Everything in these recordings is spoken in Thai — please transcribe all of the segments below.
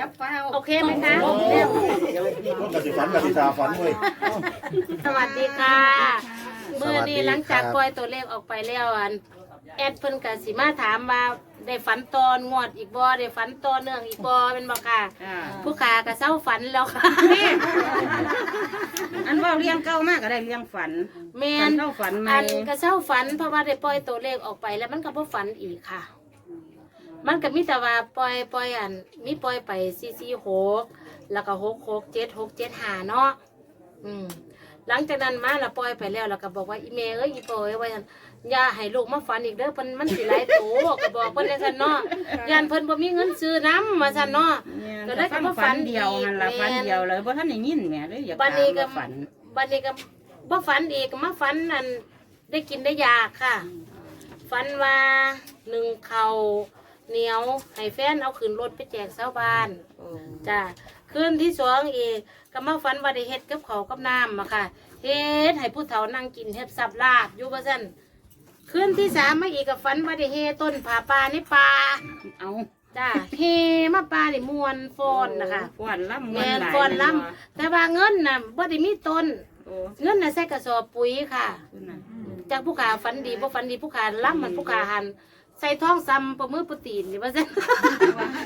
ยับเฝ้าโอเคไหมคะต้องกสิฝันกสิตาฝันเว้ยสวัสดีค่ะ สวัสดีเมื่อนี้หลังจากครับปล่อยตัวเลขออกไปแล้วอันแอดเพิ่นกับสิมาถามว่าได้ฝันตอนงวดอีกบ่ได้ฝันตอนเนื่องอีกบ่เป็นบ่ค่ะอ่าผู้ขาก็เศร้าฝันแล้วค่ะอันว่าเลี้ยงเก่ามากก็ได้เลี้ยงฝัน แม่ฝันนเข้าฝันไหม อันก็เศร้าฝันเพราะว่าได้ปล่อยตัวเลขออกไปแล้วมันก็บ่ฝันอีกค่ะ มันก็มีแต่ว่าปล่อยปล่อยอันมีปล่อยไป446แล้วก็66 76 75เนาะอืมหลังจากนั้นมาแล้วปล่อยไปแล้วแล้วก็บอกว่าอีเมเอ้ยอีปอยว่าซั่นอย่าให้ลูกมาฝันอีกเด้อเพิ่นมันสิหลายโตก็บอกเพิ่นจังซั่นเนาะย่านเพิ่นบ่มีเงินซื้อน้ำว่าซั่นเนาะก็ก็ได้ได้ก็ก็มาฝัฝันนเดียวนั่นละแม่นฝันเดียวเลยเพราะท่านได้ยินแหม่เลยอยากบัดนี้ก็ถามว่าฝันบัดนี้ก็บ่ฝันอีกมาฝันนั่นได้กินได้ยาค่ะฝันว่าหนึ่งเขาว เหนียวให้แฟนเอาขึ้นรถไปแจกชาวบ้านจ้าคืนที่สองอีกก็มาฝันว่าได้เฮ็ดกับเขาวกับน้ำมาค่ะเฮ็ดให้ผู้เฒ่านั่งกินเฮ็ดสับลาบอยู่ว่าซั่นคืนที่สามมาอีกก็ฝันว่าได้เฮต้นผาป่าในป่าเอาจ้าเฮมาป่านี่มวนฟ้อนนะคะฟ้อนล่ำแม่นหลายฟ้อนลเลยำแต่ว่าเงินน่ะบ่ได้มีต้นโอ้เงินน่ะใส่กระสอบปุ๋ยค่ะคุณน่ะ จากผู้ขาฝันดีบ่ฝันดีผู้ขาล่ำมันผู้ขาหัน ใส่ท้องซ้ำประมือประตีนนี่ว่าซั่น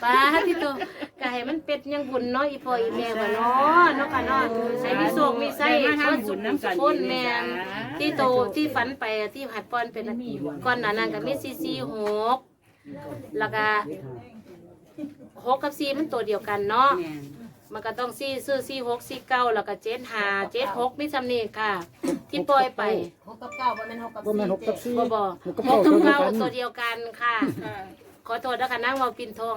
ป้าที่ตัวก็ให้มันเป็ดยังบุญเนาะอีพ่ออีแม่ว่าเนาะเนาะค่ะเนาะให้มีโศกมีไส้ได้มาเพิ่นทำสุบุขญน้ำกันคนแม่นจ้าที่โตที่ฝันไปที่หัดปอนเป็นก่อนหน้านั้นก็มี4 4 6แล้วก็หกกับ4มันตัวเดียวกันเนาะแม่นมันก็ต้องซี่ซื้อซี่หกซี่เก้าแล้วก็เจ็ดหาเจ็ดหกมิจำนี่ค่ะ ที่ปล่อยไปหกกับเก้าบ่แม่นหกกับว่าแม่นหกกับสี่บ่บ่หกกับหกเก้ากับตัวเดียวกันเก้าตัวเดียวกันค่ะ ขอโทษนะคะนั่งเมาปินทอง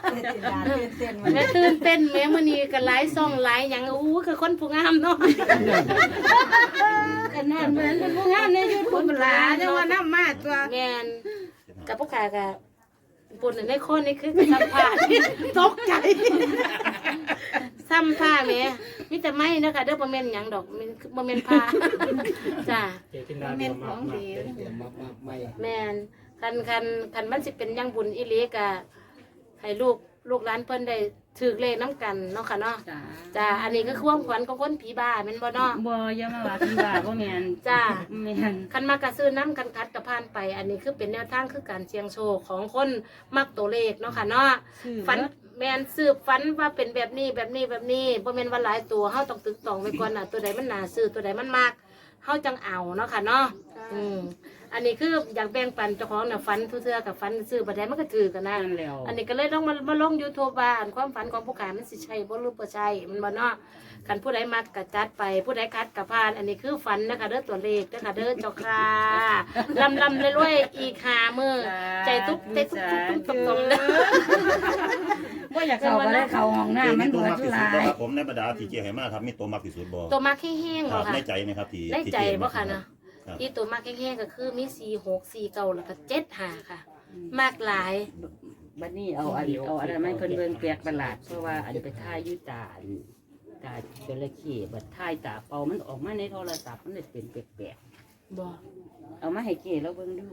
แม่ตื่นเต้นแม่มื้อนี้ก็หลายซ่องหลายหยังอู้คือคนผู้งามเนาะกันนั่นเหมือนเป็นผู้งานในยูทูบหลาจังว่าน้ำมาตัวแม่นกับพวกขาก็ปุ่นในคนนี่คือสัมภาษณ์ตกใจซ้ำผ้าแม่มีแต่ไม้นะคะเด้อบ่แม่นหยังดอกมันบ่แม่นผ้าจ้าแม่นของดีแม่นคันคันคันมันสิเป็นอยังบุญอีหลีกะ ให้ลูกลูกหลานเพิ่นได้ถือเลขน้ำกันเนาะค่ะเนาะจ้าจ้าอันนี้ก็คือความขวัญของคนผีบ้าแม่นบ่เนาะ บ่อย่ามาว่าพี่ว่าบ่แม่นจ้า แม่นคันมากระซื้อน้ำกันคัดกระพานไป อันนี้คือเป็นแนวทางคือการเสี่ยงโชคของคนมักตัวเลขเนาะค่ะเนาะ ซื้อฝันแม่นสืบฝันว่าเป็นแบบนี้แบบนี้แบบนี้บ่แม่นว่าหลายตัวเฮาต้องตึกตองไว้ก่อนน่ะตัวใดมันน่าซื้อตัวใดมันมาก เฮาจังเอาเนาะค่ะเนาะอืมอันนี้คืออยากแบ่งปันเจ้าของน่ะฝันทุเทื่อกับฝันซื้อบ่ได้มันก็ถือกันนะนั่นแล้ว อันนี้ก็เลยต้องมามาลง YouTube ว่าอันความฝันของผู้ขายมันสิใช่บ่หรือบ่ใช่มันบ่เนาะคันผู้ใดมักก็จัดไปผู้ใดคัดก็ผ่าน อันนี้คือฝันนะคะเด้อตัวเลขเด้อค่ะเด้อเจ้าค่ะลำลำรวยๆอีกห้ามื้อใจตุ๊บใจตุ๊บตุ๊บตุ๊บตุ๊บตุ๊บเด้อ ว่าอยากเข้าก็ได้เข้าห้องน้ำมันตัวเบื่อมักจุที่สุดลาบ่ยครับผมในบรรดาที่เจียให้มาครับมีตัวมักที่สุดบ่ตัวมักแห้งๆครับ่บค่ะในใจไหมครับที่ในใจที่เจียบ่มาค่ะนะที่ตัวมักแห้งๆก็คือมี4 6 4 9แล้วก็7 5ค่ะ มากหลายบัดนี้เอาอันเอาอันนั้นไม่เพิ่นเบิ่งแปลกประหลาดเพราะว่าอันไปถ่ายอยู่ตาอันตาจระเข้บัดถ่ายตาเป่ามันออกมาในโทรศัพท์มันเลยเป็นแปลกบ่ๆเอามาให้เก๋แล้วเบิ่งดู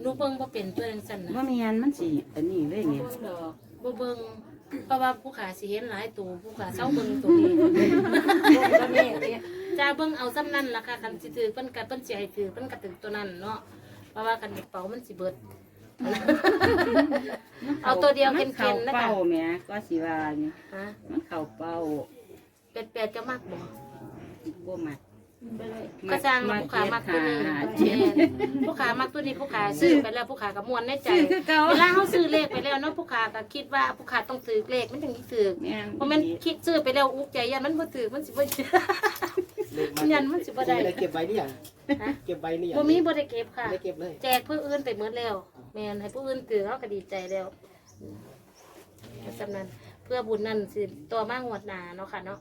หนูเบิ่งบ่เป็นตัวจังซั่นนะว่ามีอันมันสิอันนี้เลยไงเบิ่งดอกบ่เบิ่ง เพราะว่าผู้ขาสิเห็นหลายตัวผู้ขาเศร้าเบิ่งตัวนี้จ้าเบิ่งเอาซ้ำนั่นล่ะค่ะคันสิถือเพิ่นก็เพิ่นสิให้ถือเพิ่นก็ถือตัวนั้นเนาะเพราะว่าคันกระเป๋ามันสิเบิด เอาตัวเดียวมันเข็เข้านๆนะเป้าคะแหม่ก็สิว่านี่ฮะมันเข้าเป้าเป็ดเป็ดจะมากบ่บ่มัก ก็สร้างผู้ขามักตัวนี้หาแม่เจ็ดนผู้ขามักตัวนี้ผู้ขาซื้อไปแล้วผู้ขาก็ม่วนในใจซื้อคือเก่าเวลาเขาซื้อเลขไปแล้วเนาะผู้ขาก็คิดว่าผู้ขาต้องซื้อเลขมันถึงสิถือแม่นเพราะมันคิดซื้อไปแล้วอุกใจยันมันบ่ถือมันสิบ่มันยันมันสิบ่ได้เก็บไว้นี่ยังฮะเก็บไว้นี่ยังบ่มีบ่ได้เก็บค่ะไม่เก็บเลยแจกเพื่ออื่นไปหมดแล้วแม่นให้ผู้อื่นถือเขาก็ดีใจแล้วก็สำนั้นเพื่อบุญนั่นสิตัวมากงวดหนาเนาะค่ะเนาะ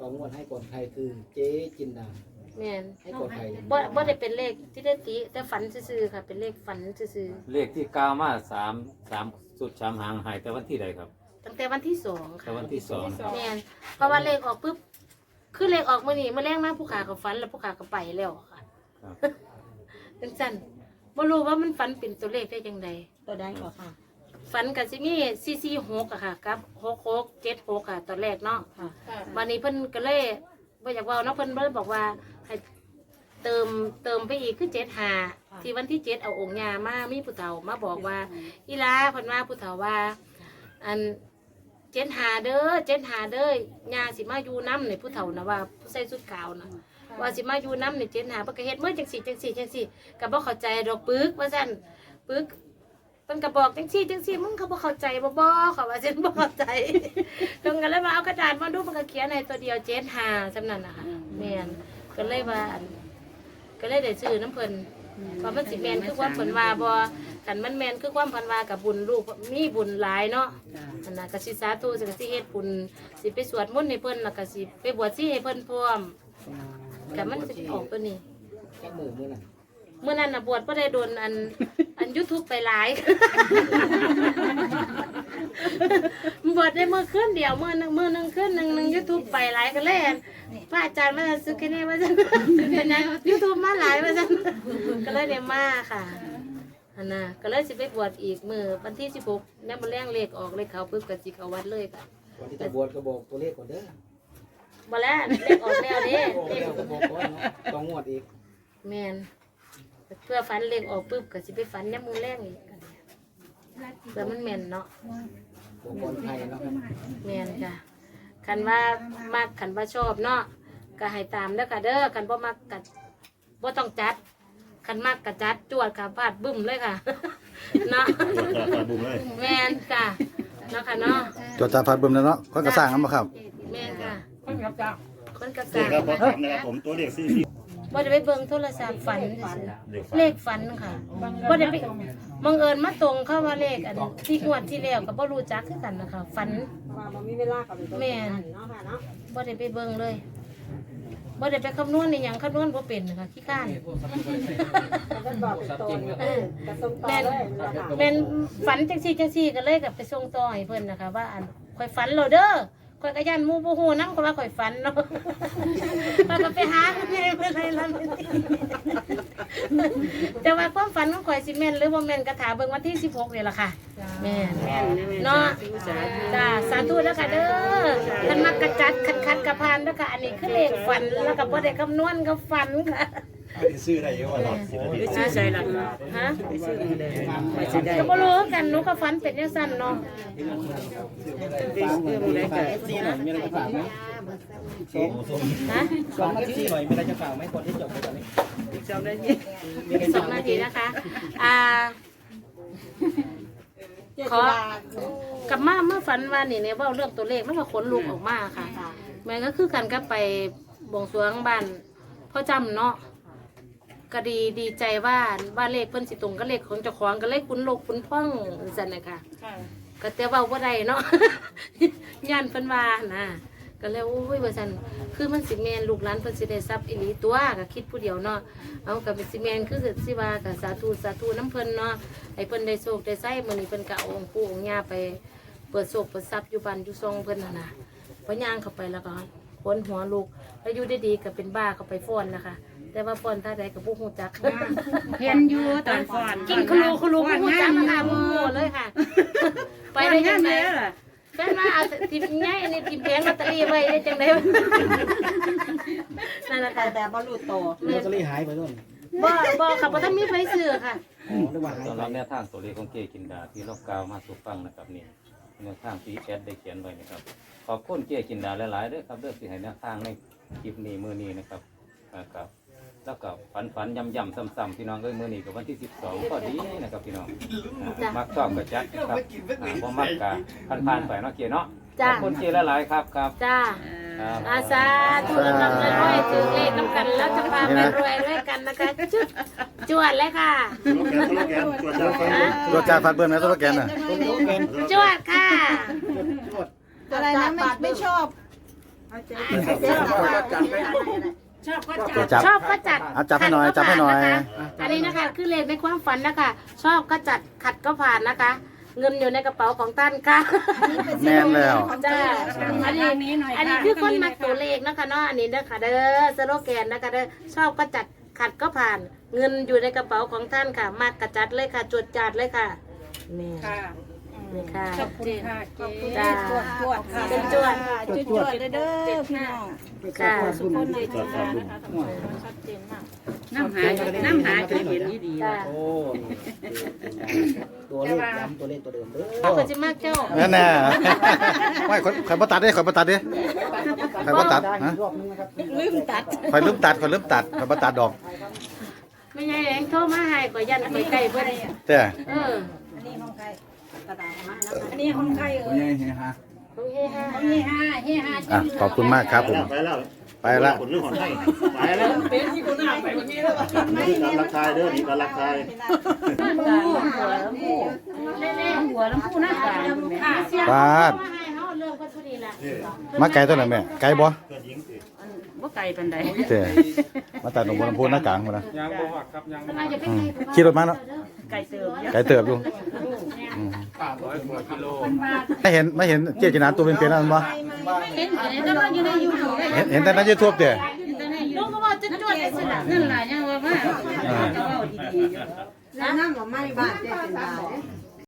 ต่องวดให้ก่อนใครคือ เจ๊จินดาแม่นให้ก่อนใครบ่บ่ได้เป็นเลขที่ได้ติแต่ฝันซื่อๆค่ะ เป็นเลขฝันซื่อเลขที่ก้าวมาสามสามสุดสามหางหายแต่วันที่ใดครับ ๆตั้งแต่วันที่สองแต่ค่ะวันที่สองแม่นเพราะว่าเลขออกปุ๊บคือเลขออกมื้อนี้มื้อแรกมาผู้ขาก็ฝันแล้วผู้ขาก็ไปแล้วค่ะครับจังซั่นบ่รู้ว่ามันฝันเป็นตัวเลขได้จังไดตัวได้ก่อนค่ะ ฝันก็สิมี446อะค่ะกับ66 76ค่ะตอนแรกเนาะค่ะวันนี้เพิ่นก็เลยบ่อยากเว่าเนาะเพิ่นเลยบอกว่าให้เติมเติมไปอีกคือเจ็ดหาที่วันที่เจ็ดเอาองค์ยามามีผู้เฒ่ามาบอกว่า อีลาเพิ่นว่าผู้เฒ่าว่า อันเจ็ดหาเด้อเจ็ดหาเด้อยาสิมาอยู่น้ำในผู้เฒ่านะว่าผู้ใส่สุดขาวนะว่าสิมาอยู่น้ำในเจ็ดหาเพิ่นก็เฮ็ดเมื่อจังสี่จังสี่จังสี่ก็บ่เข้าใจดอกปึกว่าซั่นปึกเพิ่นก็บอกจังสี่จังสี่มึงเขาบ่เข้าใจบ่บ่เขาว่าฉันบ่เข้าใจตรงกันเลยมาเอากระดาษมาดูมันก็เขียนในตัวเดียวเจ็ดหาจำนั้นนะคะแมนก็เลยว่าอันก็เลยได้ชื่อน้ำเพิ่นเพราะมันสิแมนคือความเพิ่นว่าบ่กันมันแมนคือความเพิ่นว่ากับบุญลูกมีบุญหลายเนาะอันน่ะก็สิสาธุสิก็สิเฮ็ดบุญสิไปสวดมนต์ให้เพิ่นแล้วก็สิไปบวชชีให้เพิ่นพร้อมก็มันสิออกตัวนี้แค่มือมือน่ะ เมื่อนั้นน่ะบวชบ่ได้โดนอันอัน YouTube ไปหลาย บวชได้เมื่อคืนเดียวเมื่อนึงมื่อนึงคืนหนึ่งหนึ่งยูทูบไปหลายกันเลยอั่นพระอาจารย์มาซื้อแค่นี้ว่าจะเป็นไงยูทูบมาหลายว่าจะก็เลยเนี่ยมาค่ะอันน่ะก็เลยสิไปบวชอีกมือวันที่สิบหกเนี่ยมันแรงเลขออกเลขเขาปุ๊บกับสิเขาวัดเลยค่ะวันที่จะบวชก็บอกตัวเลขก่อนเด้อบ่แล้วเลขออกแล้วเด้บอกเลขแล้วก็บอกก่อนเนาะต้องงวดอีกแมน เพื่อฝันเลขออกปุ๊บก็สิไปฝันเนี่ยมือแรงอีกเพื่อมันแม่นเนาะบอกก่อนใครเนาะครับแม่นค่ะคันว่ามากคันว่าชอบเนาะก็ให้ตามเด้อค่ะเด้อคันบ่มักกับ่ต้องจัดคันมักกะจัดจวดค่ะพาดบึ้มเลยค่ะเนาะจะจะบุ้มเลยแม่นค่ะเนาะค่ะเนาะจดจาพัดเบิ่มแล้วเนาะคนก็สร้างนำบ่ครับ แม่นค่ะคนกับจ้างคนกับเจ๊จ้างครับพอถามนะครับผมตัวเลขสี่สี่ บ่ได้ไปเบิ่งโทรศัพท์ฝันซื่อเลขฝันๆเลขฝันค่ะบ่ได้ไปบังเอิญมาตรงเข้าว่าเลขอันที่งวดที่แล้วก็บ่รู้จักคือกันนะคะฝันว่ามันมีเวลากับเป็นแม่นเนาะค่ะเนาะบ่ได้ไปเบิ่งเลยบ่ได้ไปคำนวณในหยังคำนวณบ่เป็นค่ะขี้ข้านก็บอกเป็นตัวเออกระทรงต่อแม่นเลยเนาะค่ะแม่นฝันจังซี่จังซี่ก็เลยกับไปส่งต่อให้เพิ่นนะคะ ว่าอันข่อยฝันแล้วเด้อ ข่อยก็ย่านหมู่บ่ฮู้นำก็ว่าข่อยฝันเนาะข่อยก็ไปหาเพิ่นให้เพิ่นให้ล่ะแต่ว่าความฝันของข่อยสิแม่นหรือบ่แม่นก็ถามเบิ่งวันที่16นี่ล่ะค่ะ แม่น แม่นนะแม่เนาะจ้าสาธุแล้วค่ะเด้อคันมักกระจัดคันคันกระพานแล้วค่ะอันนี้คือเลขฝันแล้วก็บ่ได้คำนวณก็ฝันค่ะ ซื้อได้เยอะว่าหลอดสิบนาทีไปซื้อใส่หลังฮะไปซื้อมาเลยไปสิได้ก็บ่รู้คือกันหนูก็ฝันเป็นจังซั่นเนาะไปซื้อมาได้ก็สี่หน่อยมีอะไรจะฝากไหมฮะสองนาทีหน่อยมีอะไรจะฝากไหมคนที่จบไปตอนนี้จำได้ยี่มีอะไรสองนาทีนะคะอ่าขอกลับมาเมื่อฝันว่านี่เนี่ยเว่าเรื่องตัวเลขมันก็ขนลุกออกมาค่ะแม่ก็คือกันก็ไปบวงสรวงบ้านพ่อจำเนาะ ก็ดีดีใจว่าว่าเลขเพิ่นสิตรงกับเลขของเจ้าของก็เลขคุณโลกคุณพ่องจันนะคะก็แต่เว่าว่าได้เนาะ ย่านเพิ่นว่านะก็เลยโอ้ยว่าซั่นคือมันสิแมนลูกหลานเพิ่นสิได้ทรัพย์อีหลีตัวก็คิดผู้เดียวเนาะเอากับสิแมนคือสิว่าก็สาธุสาธุน้ำเพิ่นเนาะให้เพิ่นได้โชคได้ไส้มื้อนี้เพิ่นก็เอาองค์ปู่องค์ย่าไป เปิดโศกเปิดทรัพย์อยู่บ้านอยู่ซองเพิ่นน่ะนะพอย่างเข้าไปแล้วก็คนหัวลูกแล้วอยู่ได้ดีๆก็เป็นบ้าเข้าไปฟ้อนนะคะ แต่ว่าฟ้อนท่าใดกับพวกหูจักเห็นอยู่ตอนก่อนกินคลูคลูพวกหูจักนะคะพวกหูเลยค่ะ ไปได้ยังไงแฟนว่าเอาทีมง่ายอันนี้ทีมแพงลอตเตอรี่ไว้ได้จังไดนั่นแหละแต่ค่ะแต่บรรลุโตลอตเตอรี่หายไปด้วยบ่บ่ค่ะบ่ทันมีไฟซื้อค่ะอ๋อนึกว่าหายสำหไปรับแนวทางตัวเลขของเกกินดาที่เรากล่าวมาสู่ฟังนะครับนี่แนวทางที่แอดได้เขียนไว้นะครับขอบคุณเกกินดาหลายๆเด้อครับเด้อที่ให้แนวทางในคลิปนี้มื้อนี้นะครับนะครับ แล้วก็ฝันฝันๆย้ำๆซ้ำๆพี่น้องเอ้ยมื้อนี้กับวันที่12ก็ดีนะครับพี่น้องอ่ามักชอบก็จัดนะครับอ่าบ่มักก็ผ่านๆไปเนาะเกเนาะขจ้า อบคุณเกหลายๆครับครับจ้า ครับ อาสาธุกำลังรวยๆถือเลขน้ำกันแล้วจะพาไปรวยด้วยกันนะคะจุดจวดเลยค่ะโลแกนโลแกนตัวจ้าฟันจดจาพัดเบิ่มนะตัวแกนน่ะ จวดค่ะ อะไรนะไม่ไม่ชอบ ชอบก็ตัวจัจับบชอบก็จัดอะจับให้หน่อยจับให้หน่อยขัดก็ผ่านนะคะอันนี้นะคะ คือเลขในความฝันนะคะ ชอบก็จัดขัดก็ผ่านนะคะ เงินอยู่ในกระเป๋าของท่านค่ะ แม่นแล้ว จ้าอันนี้อันนี้คือคนมักตัวเลขนะคะเนาะอันนี้นะคะเด้อสโลแกนนะคะเด้อชอบก็จัดขัดก็ผ่าน เงินอยู่ในกระเป๋าของท่านค่ะ มากกระจัดเลยค่ะจวดจัดเลยค่ะนี่ ค่ะ นี่ค่ะ ขอบคุณค่ะเจ๊จ้าจวดจวดค่ะเป็นจวดจวดจวดเลยเด้อพี่น้องค่ะทุกคนในทีมงานนะคะทั้งหมดชัดเจนมากน้ำหาน้ำหาจะเห็นดีจ้าโอ้ตัวเลขย้ำตัวเลขตัวเดิมเด้อเอาคนจะมากเจ้านั่นแน่ไม่ข่อยข่อยบ่ตัดเด้ข่อยบ่ตัดเด้ข่อยบ่ตัดฮะรอบนึงนะครับลืมตัดข่อยลืมตัดข่อยลืมตัดข่อยบ่ตัดดอกไม่ใช่แรงโทรมาให้ก็ยันไปไกลเพิ่นแต่เออ อันนี้ของใคร อันนี้ของใครเอ่ยโอเคค่ะของเฮฮาเฮฮาอะขอบคุณมากครับผม ไปแล้วไปละผลเรื่องของไทยไปแล้วเป็นที่คุณอาไปเมื่อกี้แล้วนี่การรักทายเด้อนี่การรักทายหัวลำพูน้ำหัวลำพูน้ำตาลแม่ปาดมาให้าเรื่องก็ทุดีละมาไกลตัวไหนแม่ไกลบ่บ่ไกลปานใดแต่มาตัดหนองบัวลำพูหน้ากลางพุ่นนะยังบ่ฮักครับยังทำไมจะไปอืมไกลขี่รถมาเนาะไกลเติบไกลเติบอยู่ อืมร้อยกว่ากิโลไม่เห็นไม่เห็นเจจินาตัวเป็นๆนั่นบ่เห็นอยู่ในแต่ว่าอยู่ในยูทูบเห็นเห็นแต่ใน YouTube เด้ลูกก็บอกจะจวดได้สิล่ะนั่นล่ะยังว่าว่าจะเว้าดีๆอยู่แล้วนั่งกับไม้บ้านเจ๊จินดา